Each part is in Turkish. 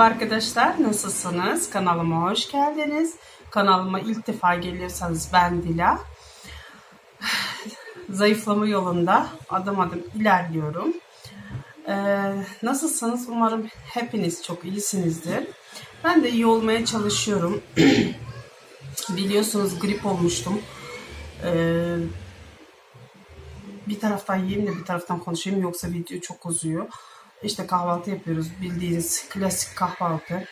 Merhaba arkadaşlar, nasılsınız? Kanalıma hoş geldiniz. Kanalıma ilk defa geliyorsanız ben Dila. Zayıflama yolunda adım adım ilerliyorum. Ee, nasılsınız? Umarım hepiniz çok iyisinizdir. Ben de iyi olmaya çalışıyorum. Biliyorsunuz grip olmuştum. Ee, bir taraftan yiyeyim de bir taraftan konuşayım yoksa video çok uzuyor. İşte kahvaltı yapıyoruz. Bildiğiniz klasik kahvaltı.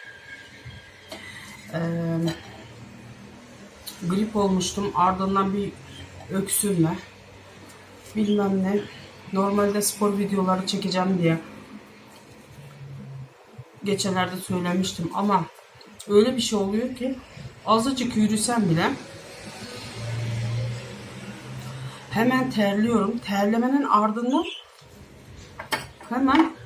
Ee, grip olmuştum. Ardından bir öksürme. Bilmem ne. Normalde spor videoları çekeceğim diye geçenlerde söylemiştim ama öyle bir şey oluyor ki azıcık yürüsem bile hemen terliyorum. Terlemenin ardından hemen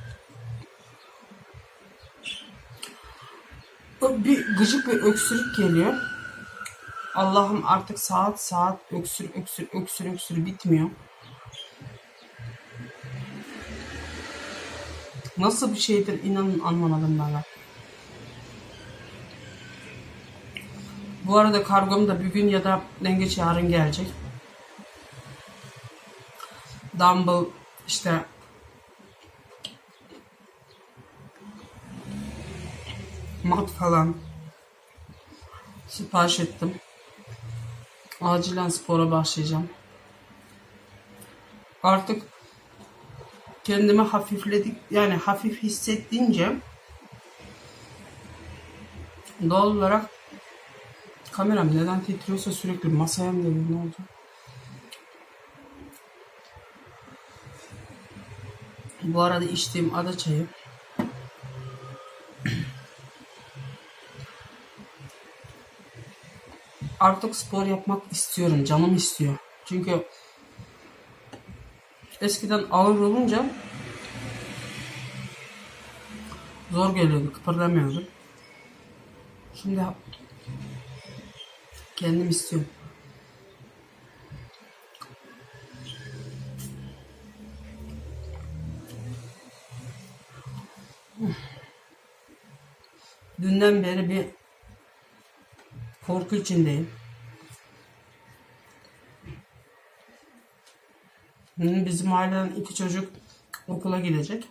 bir gıcık bir öksürük geliyor. Allah'ım artık saat saat öksür öksür öksür öksür bitmiyor. Nasıl bir şeydir inanın anlamadım ben. Bu arada kargom da bugün ya da en yarın gelecek. Dumble işte falan sipariş ettim. Acilen spora başlayacağım. Artık kendimi hafifledik yani hafif hissettiğince doğal olarak kameram neden titriyorsa sürekli masaya mı geliyor ne oldu? Bu arada içtiğim ada çayı artık spor yapmak istiyorum. Canım istiyor. Çünkü eskiden ağır olunca zor geliyordu. Kıpırdamıyordum. Şimdi kendim istiyorum. Dünden beri bir korku içindeyim. Hı, Bizim aileden iki çocuk okula gidecek.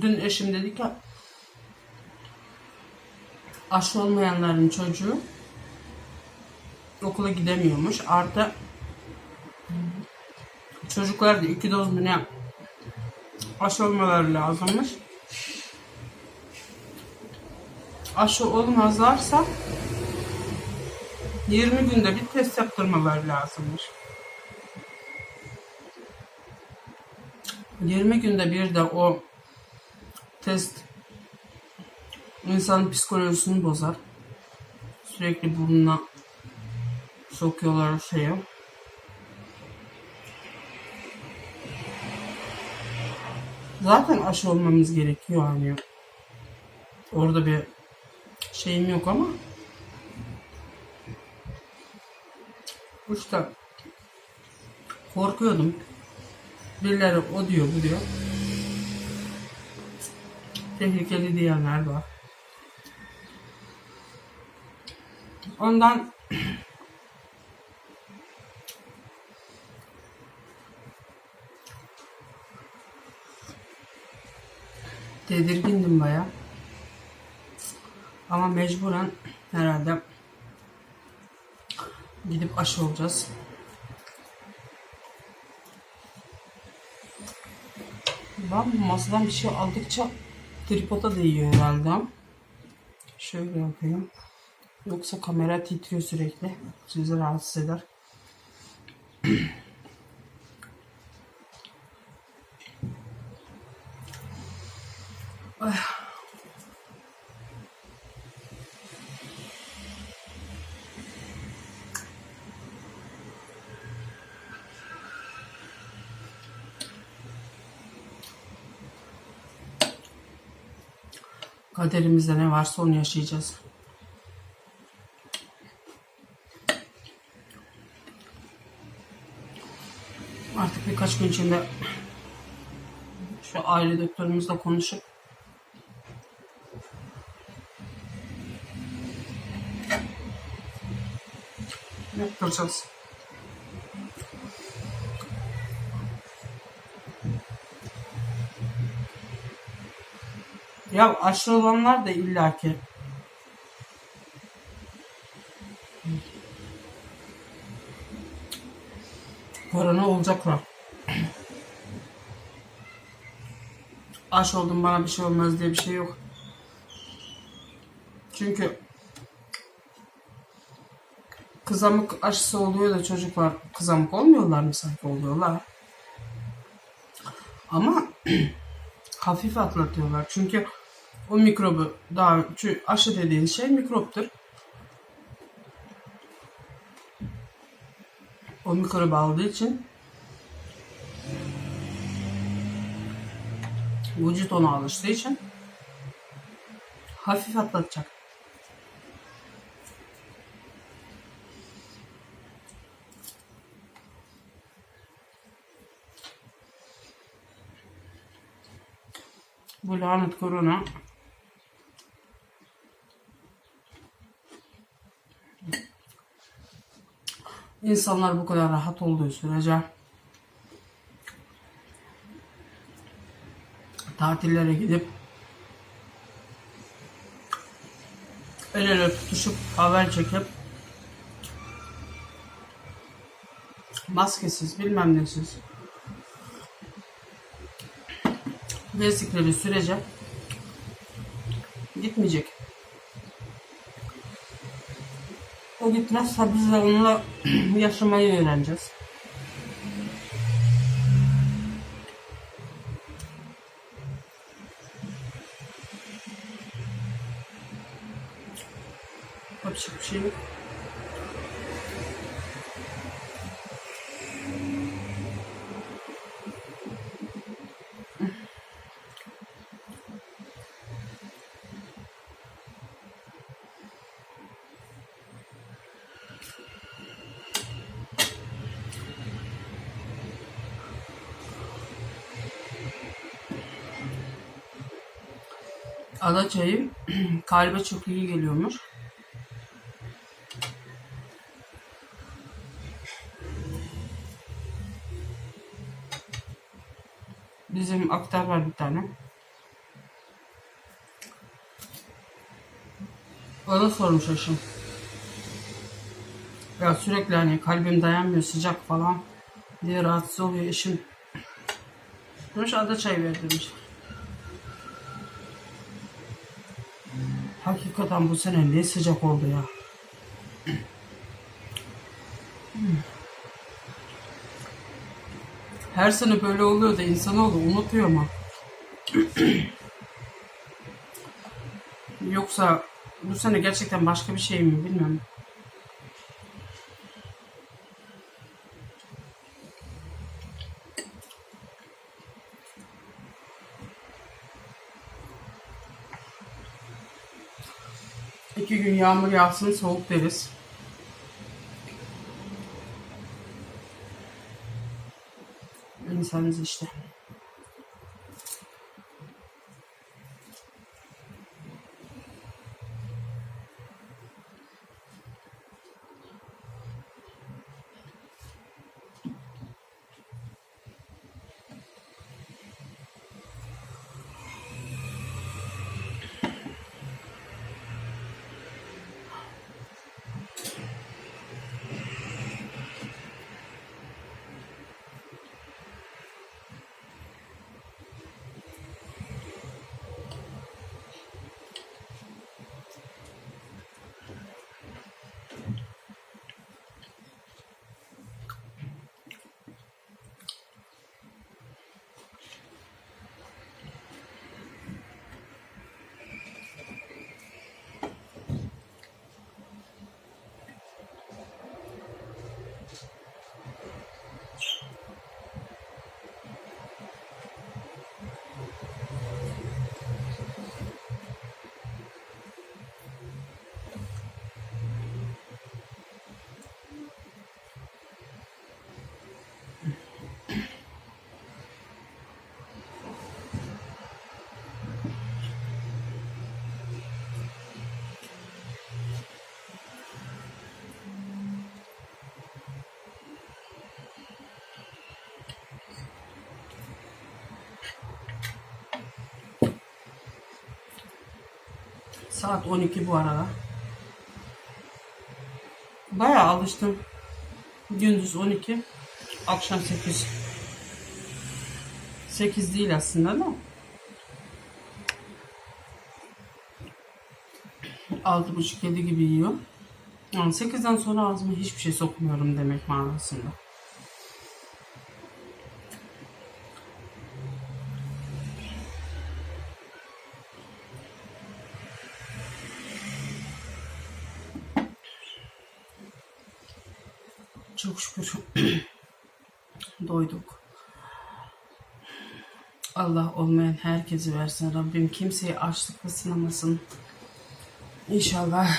Dün eşim dedi ki aşı olmayanların çocuğu okula gidemiyormuş. Artı çocuklar da iki doz mu ne aşı olmaları lazımmış. Aşı olmazlarsa 20 günde bir test yaptırmaları lazımmış. 20 günde bir de o test insanın psikolojisini bozar. Sürekli burnuna sokuyorlar şeyi. Zaten aşı olmamız gerekiyor hani. Orada bir şeyim yok ama işte korkuyordum. Birileri o diyor bu diyor. Tehlikeli diyenler var. Ondan tedirgindim baya. Ama mecburen herhalde gidip aşı olacağız. Ben masadan bir şey aldıkça tripoda değiyor herhalde. Şöyle yapayım. Yoksa kamera titriyor sürekli. Sizi rahatsız eder. Kaderimizde ne varsa onu yaşayacağız. Artık birkaç gün içinde Şu aile doktorumuzla konuşup yaptıracağız. Ya aşırı olanlar da illaki korona olacaklar. Aş oldum bana bir şey olmaz diye bir şey yok. Çünkü kızamık aşısı oluyor da çocuklar kızamık olmuyorlar mı sanki oluyorlar. Ama hafif atlatıyorlar. Çünkü o mikrobu daha çünkü aşı dediğin şey mikroptur. O mikrobu aldığı için vücut ona alıştığı için hafif atlatacak. Bu lanet korona İnsanlar bu kadar rahat olduğu sürece tatillere gidip el ele tutuşup haber çekip maskesiz bilmem nesiz gezdikleri sürece gitmeyecek. O gitmezse biz de onunla yaşamayı öğreneceğiz. Yapacak bir şey yok. Ada çayı kalbe çok iyi geliyormuş. Bizim aktar var bir tane. Bana sormuş eşim. Ya sürekli hani kalbim dayanmıyor sıcak falan diye rahatsız oluyor eşim. Demiş ada çay ver demiş. Hakikaten bu sene ne sıcak oldu ya. Her sene böyle oluyor da insanoğlu unutuyor mu? Yoksa bu sene gerçekten başka bir şey mi bilmiyorum. İki gün yağmur yağsın soğuk deriz. İnsanız işte. Saat 12 bu arada. Bayağı alıştım. Gündüz 12, akşam 8. 8 değil aslında da. Altı buçuk yedi gibi yiyor. Yani 8'den sonra ağzıma hiçbir şey sokmuyorum demek manasında. Çok şükür doyduk. Allah olmayan herkesi versin. Rabbim kimseyi açlıkla sınamasın. İnşallah.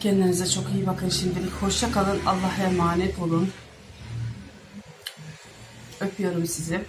Kendinize çok iyi bakın şimdilik. Hoşça kalın. Allah'a emanet olun. Öpüyorum sizi.